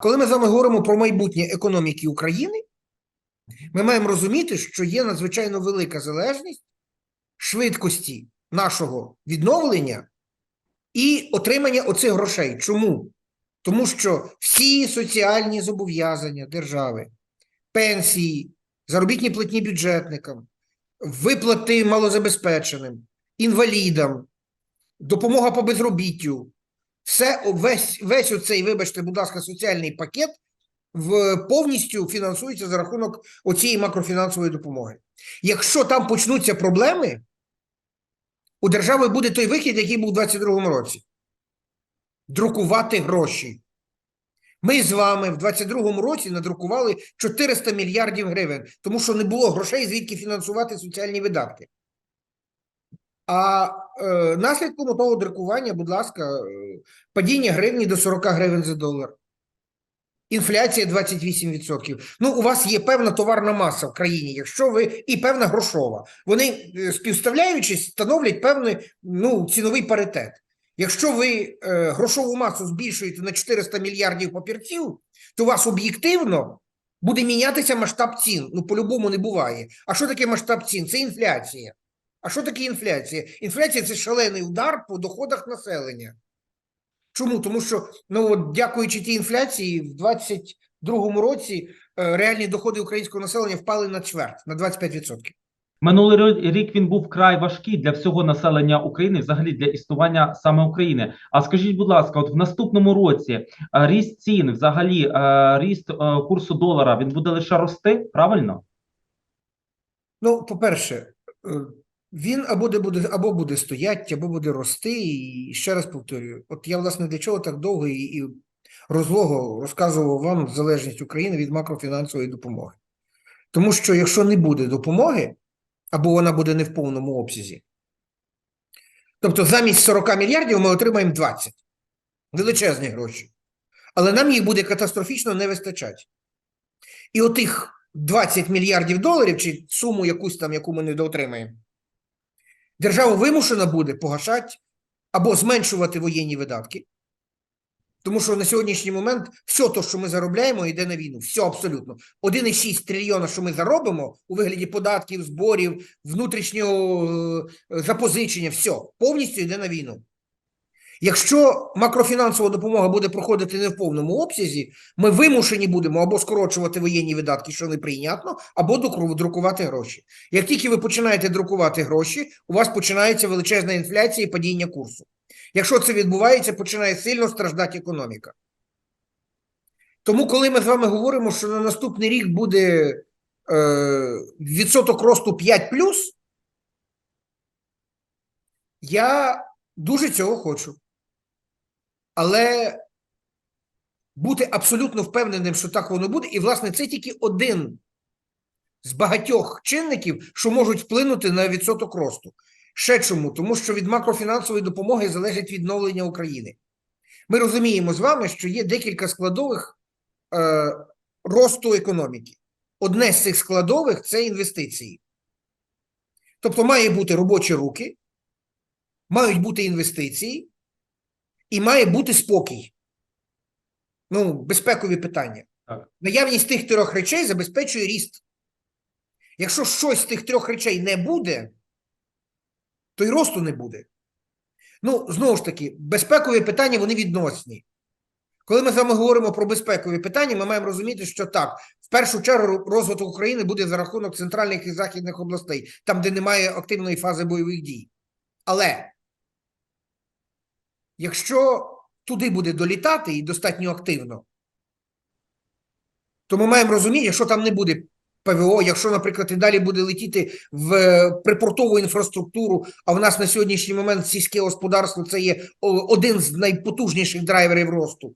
Коли ми з вами говоримо про майбутнє економіки України, ми маємо розуміти, що є надзвичайно велика залежність швидкості нашого відновлення і отримання оцих грошей. Чому? Тому що всі соціальні зобов'язання держави, пенсії, заробітні платні бюджетникам, виплати малозабезпеченим, інвалідам, допомога по безробіттю, все весь, весь оцей, вибачте, будь ласка, соціальний пакет в, повністю фінансується за рахунок оцієї макрофінансової допомоги. Якщо там почнуться проблеми, у держави буде той вихід, який був у 2022 році. Друкувати гроші. Ми з вами в 2022 році надрукували 400 мільярдів гривень, тому що не було грошей, звідки фінансувати соціальні видатки. А е, наслідком того друкування, будь ласка, е, падіння гривні до 40 гривень за долар. Інфляція 28%. Ну, у вас є певна товарна маса в країні, якщо ви і певна грошова. Вони е, співставляючись, становлять певний ну, ціновий паритет. Якщо ви е, грошову масу збільшуєте на 400 мільярдів папірців, то у вас об'єктивно буде мінятися масштаб цін. Ну, по-любому не буває. А що таке масштаб цін? Це інфляція. А що таке інфляція? Інфляція це шалений удар по доходах населення. Чому? Тому що, ну от, дякуючи тій інфляції, в 2022 році е, реальні доходи українського населення впали на чверть, на 25%. Минулий рік він був вкрай важкий для всього населення України, взагалі для існування саме України. А скажіть, будь ласка, от в наступному році е, ріст цін, взагалі е, ріст курсу долара, він буде лише рости, правильно? Ну, по-перше, е, він або де буде, або буде стояти, або буде рости. І ще раз повторюю: от я, власне, для чого так довго і, і розлого розказував вам залежність України від макрофінансової допомоги. Тому що якщо не буде допомоги, або вона буде не в повному обсязі, тобто замість 40 мільярдів ми отримаємо 20. Величезні гроші. Але нам їх буде катастрофічно не вистачати. І отих 20 мільярдів доларів, чи суму якусь там, яку ми не доотримаємо, держава вимушена буде погашати або зменшувати воєнні видатки. Тому що на сьогоднішній момент все те, що ми заробляємо, йде на війну. Все абсолютно. 1,6 трильйона, що ми заробимо у вигляді податків, зборів, внутрішнього е, запозичення, все повністю йде на війну. Якщо макрофінансова допомога буде проходити не в повному обсязі, ми вимушені будемо або скорочувати воєнні видатки, що неприйнятно, або друкувати гроші. Як тільки ви починаєте друкувати гроші, у вас починається величезна інфляція і падіння курсу. Якщо це відбувається, починає сильно страждати економіка. Тому, коли ми з вами говоримо, що на наступний рік буде е, відсоток росту 5 я дуже цього хочу. Але бути абсолютно впевненим, що так воно буде, і, власне, це тільки один з багатьох чинників, що можуть вплинути на відсоток росту. Ще чому? Тому що від макрофінансової допомоги залежить відновлення України. Ми розуміємо з вами, що є декілька складових е, росту економіки. Одне з цих складових це інвестиції. Тобто, має бути робочі руки, мають бути інвестиції, і має бути спокій. Ну, безпекові питання. Так. Наявність тих трьох речей забезпечує ріст. Якщо щось з тих трьох речей не буде, то й росту не буде. Ну, знову ж таки, безпекові питання вони відносні. Коли ми з вами говоримо про безпекові питання, ми маємо розуміти, що так, в першу чергу розвиток України буде за рахунок центральних і західних областей, там, де немає активної фази бойових дій. Але якщо туди буде долітати і достатньо активно, то ми маємо розуміти, що там не буде ПВО, якщо, наприклад, і далі буде летіти в е, припортову інфраструктуру, а в нас на сьогоднішній момент сільське господарство це є один з найпотужніших драйверів росту,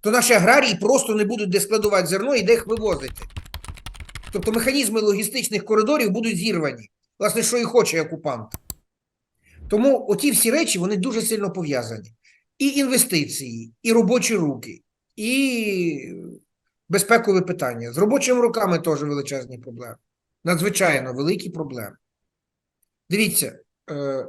то наші аграрії просто не будуть де складувати зерно і де їх вивозити. Тобто механізми логістичних коридорів будуть зірвані. Власне, що і хоче окупант. Тому оті всі речі вони дуже сильно пов'язані. І інвестиції, і робочі руки, і безпекові питання. З робочими руками теж величезні проблеми. Надзвичайно великі проблеми. Дивіться, е,